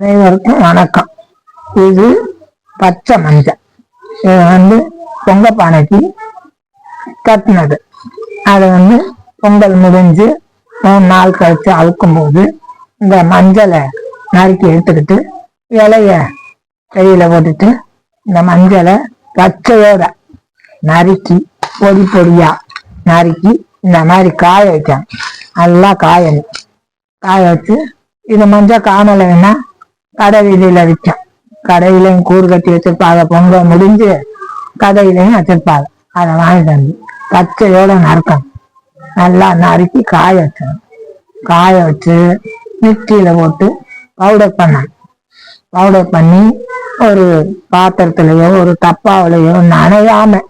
அனைவருக்கும் வணக்கம். இது பச்சை மஞ்சள். இது வந்து பொங்க பானைக்கு கட்டினது. அது வந்து பொங்கல் முடிஞ்சு மூணு நாள் கழிச்சு அழுக்கும் போது இந்த மஞ்சளை நறுக்கி எடுத்துக்கிட்டு இலைய கையில போட்டுட்டு இந்த மஞ்சளை பச்சையோட நறுக்கி பொடி பொடியா நறுக்கி இந்த மாதிரி காய வைக்கணும். நல்லா காயணும். காய வச்சு இது மஞ்சள் காணலைன்னா கடை வீதியில விற்கும் கடையிலையும் கூறு கட்டி வச்சிருப்பாங்க. பொங்கல் முடிஞ்சு கடையிலையும் வச்சிருப்பாங்க. அதை வாங்கிட்டு வந்து பச்சையோட நறுக்கணும். நல்லா நறுக்கி காய வச்சணும் காய வச்சு மிக்சியில போட்டு பவுடர் பண்ணணும். பவுடர் பண்ணி ஒரு பாத்திரத்துலயோ ஒரு டப்பாவிலையோ நனையாம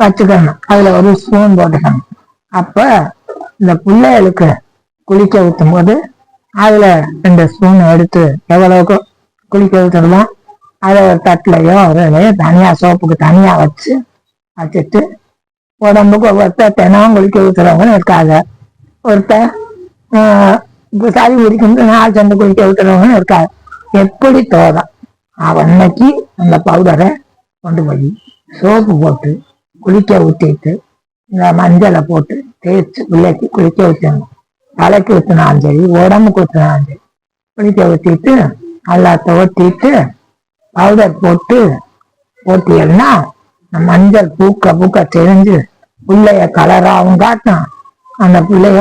வச்சுக்கணும். அதுல ஒரு ஸ்பூன் போட்டுக்கணும். அப்ப இந்த பிள்ளைகளுக்கு குளிக்க ஊத்தும் போது அதுல ரெண்டு ஸ்பூன் எடுத்து எவ்வளவுக்கு குளிக்க ஊத்துறதோ அதை ஒரு தட்டிலையோ ஒரு இதுலையோ தனியா சோப்புக்கு தனியா வச்சு வச்சுட்டு உடம்புக்கு ஒருத்தர் தினம் குளிக்க ஊத்துறவங்க இருக்காங்க ஒருத்த சளி பிடிக்கும் நாள் சண்டு குளிக்க ஊத்துறவங்க இருக்காங்க எப்படி தோதம் அன்னைக்கு அந்த பவுடரை கொண்டு போய் சோப்பு போட்டு குளிக்க ஊற்றிட்டு இந்த மஞ்சளை போட்டு தேய்ச்சி பிள்ளைக்கு குளிக்க ஊற்றணும் தலைக்கு ஊற்றினாலும் சரி உடம்புக்கு ஊற்றினாலும் சரி குளிக்க ஊற்றிட்டு நல்லா துவட்டிட்டு பவுடர் போட்டு போட்டியல்னா மஞ்சள் பூக்க பூக்க தெரிஞ்சு பிள்ளைய கலராகவும் காட்டும். அந்த பிள்ளைய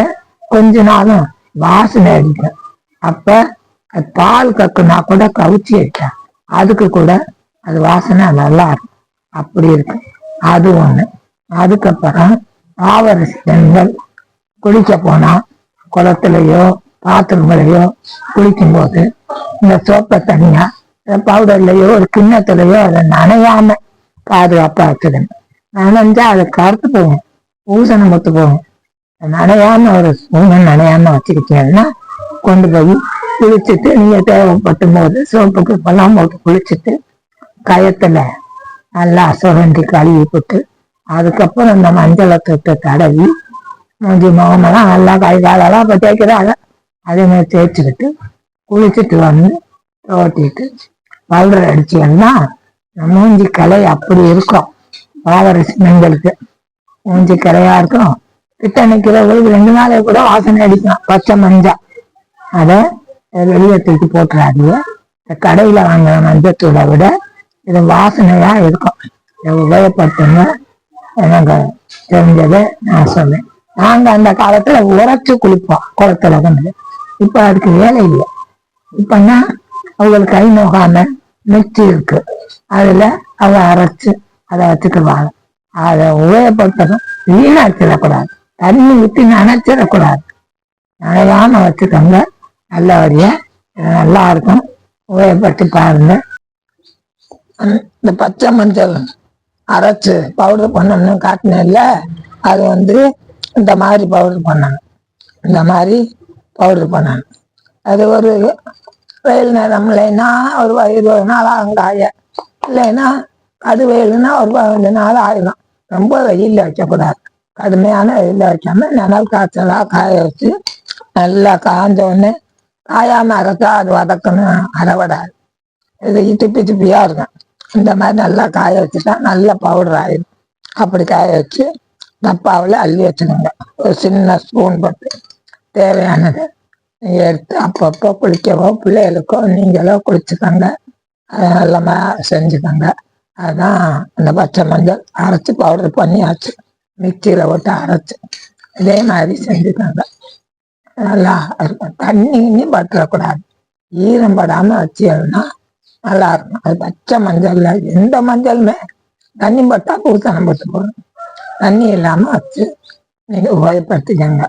கொஞ்ச நாளும் வாசனை அடிக்கும். அப்ப பால் கக்குனா கூட கவுச்சி வச்சேன் அதுக்கு கூட அது வாசனை நல்லா இருக்கும். அப்படி இருக்கு அது ஒண்ணு. அதுக்கப்புறம் ஆவரசி பெண்கள் குளிக்க போனா குளத்துலயோ பாத்திரங்களையோ குளிக்கும் போது இந்த சோப்பை தனியா இந்த ஒரு கிண்ணத்துலையோ அதை நனையாம பாதுகாப்பா வச்சுக்கணும். நனைஞ்சா அது கருத்து போகும் பூசணம் ஒத்து போகும். நனையாம ஒரு ஸ்பூனை நனையாம வச்சிருக்கீங்கன்னா கொண்டு போய் குளிச்சுட்டு நீங்க தேவைப்பட்டும் போது சோப்புக்கு இப்பெல்லாம் போட்டு குளிச்சுட்டு கயத்துல நல்லா சுரண்டி கழுவி போட்டு அதுக்கப்புறம் இந்த மஞ்சளை தொட்டு தடவி முகமெல்லாம் நல்லா கை காலெல்லாம் இப்போ தேய்க்கிறாங்க. அதே மாதிரி தேய்ச்சிக்கிட்டு குளிச்சுட்டு வந்து தோட்டிட்டு பவுடர் அடிச்சீங்கன்னா நம்ம மூஞ்சி கலை அப்படி இருக்கும். பாவரசி மஞ்சளுக்கு மூஞ்சி கலையா இருக்கும். கிட்ட நிக்கிறவங்களுக்கு ரெண்டு நாளே கூட வாசனை அடிக்கும். பச்சை மஞ்சள் அதை வெளியே தூக்கி போட்டுறாதீங்க. இந்த கடையில வாங்குற மஞ்சத்தூளை விட இது வாசனையா இருக்கும். இதை உபயோகப்படுத்துங்க எனக்கு தெரிஞ்சதை நான் சொன்னேன் நாங்க அந்த காலத்துல உரைச்சு குளிப்போம் குளத்துல வந்து இப்ப அதுக்கு வேலை இல்லை. இப்பன்னா அவங்களுக்கு கை நோகாம மிக்சி இருக்கு. அதுல அவ அரைச்சு அதை வச்சுக்குவாங்க அதை உபயோகப்படுத்தணும். வீணாக்கிடக்கூடாது தண்ணி ஊற்றி நினைச்சிடக்கூடாது. நனையாம வச்சுக்கோங்க. நல்லபடியா நல்லா இருக்கும். உபயோகப்பட்டு பாருங்க. இந்த பச்சை மஞ்சள் அரைச்சு பவுடர் பண்ணணும்னு காட்டினேன்ல. அது வந்து இந்த மாதிரி பவுடர் பண்ணணும். இந்த மாதிரி பவுடர் பண்ணணும். அது ஒரு வெயில் நேரம் இல்லைன்னா ஒரு இருபது நாள் ஆகும் காய இல்லைன்னா அது வெயில்னா ஒரு பதினஞ்சு நாள் ஆயிடும். ரொம்ப வெயிலில் வைக்கக்கூடாது. கடுமையான வெயிலில் வைக்காம நிழல் காய்ச்சலாக காய வச்சு நல்லா காஞ்ச உடனே அரைச்சா அது வதக்கணும். அரைவிடாது இது திப்பி திப்பியாக இருக்கும். இந்த மாதிரி நல்லா காய வச்சுட்டா நல்ல பவுடர் ஆயிடும். அப்படி காய வச்சு டப்பாவில் அள்ளி வச்சுக்கோங்க ஒரு சின்ன ஸ்பூன் போட்டு. தேவையானது எடுத்து அப்பப்போ குளிக்கவோ பிள்ளைகளுக்கோ நீங்களோ குளிச்சுக்கோங்க. அதை செஞ்சுக்கோங்க. அதான் அந்த பச்சை மஞ்சள் அரைச்சி பவுடர் பண்ணியாச்சு. மிக்சியில் போட்டு அரைச்சு. இதே மாதிரி செஞ்சுக்கோங்க. நல்லா இருக்கும். தண்ணி கிண்ணி பற்றக்கூடாது. ஈரம் படாம வச்சீங்கன்னா நல்லா இருக்கும். அது பச்சை மஞ்சள்ல எந்த மஞ்சளுமே தண்ணி பட்டா பூசணம் போட்டு போகணும் தண்ணி இல்லாமல் வச்சு நீங்கள் உபயோகப்படுத்திக்கங்க.